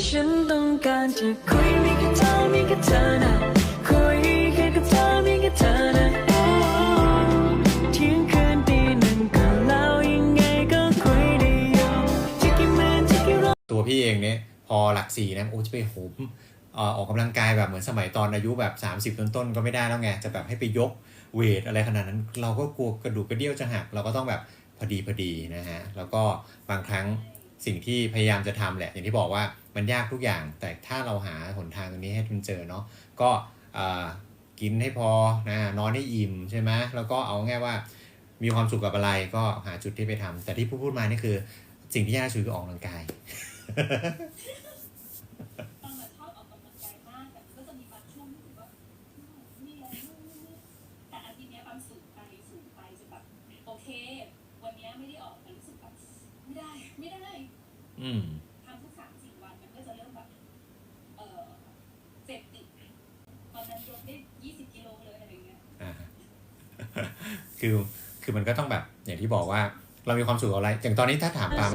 ฉันต้องการจะคุยมีแค่เธอมีแค่เธอนะคุยแค่กับเธอมีแค่เธอนะเที่ยงคืนตีหนึ่งก็แล้วยังไงก็คุยได้อยู่จะกี่หมื่นจะกี่ร้อตัวพี่เองเนี่ยพอหลักสี่นะโอ้จะไปโหมออออกกำลังกายแบบเหมือนสมัยตอนอายุแบบ 30 ต้นๆก็ไม่ได้แล้วไงจะแบบให้ไปยกเวทอะไรขนาดนั้น เราก็กลัวกระดูกกระเดี่ยวจะหักเราก็ต้องแบบพอดีพอดีนะฮะแล้วก็บางครั้งสิ่งที่พยายามจะทำแหละอย่างที่บอกว่า มันยากทุกอย่าง แต่ถ้าเราหาหนทางตรงนี้ให้มันเจอเนาะก็กินให้พอนะนอนให้อิ่มใช่ไหมแล้วก็เอาง่ายว่ามีความสุขกับอะไรก็หาจุดที่ไปทำแต่ที่พูดพูดมานี่คือ สิ่งที่ยากที่สุดคือออกกำลังกายตอนแบบชอบออกกำลังกายม ได้ยี่สิบกิโลเลยอะไรเงี้ยคือคือมันก็ต้องแบบอย่างที่บอกว่าเรามีความสุขอะไร อย่างตอนนี้ถ้าถามปา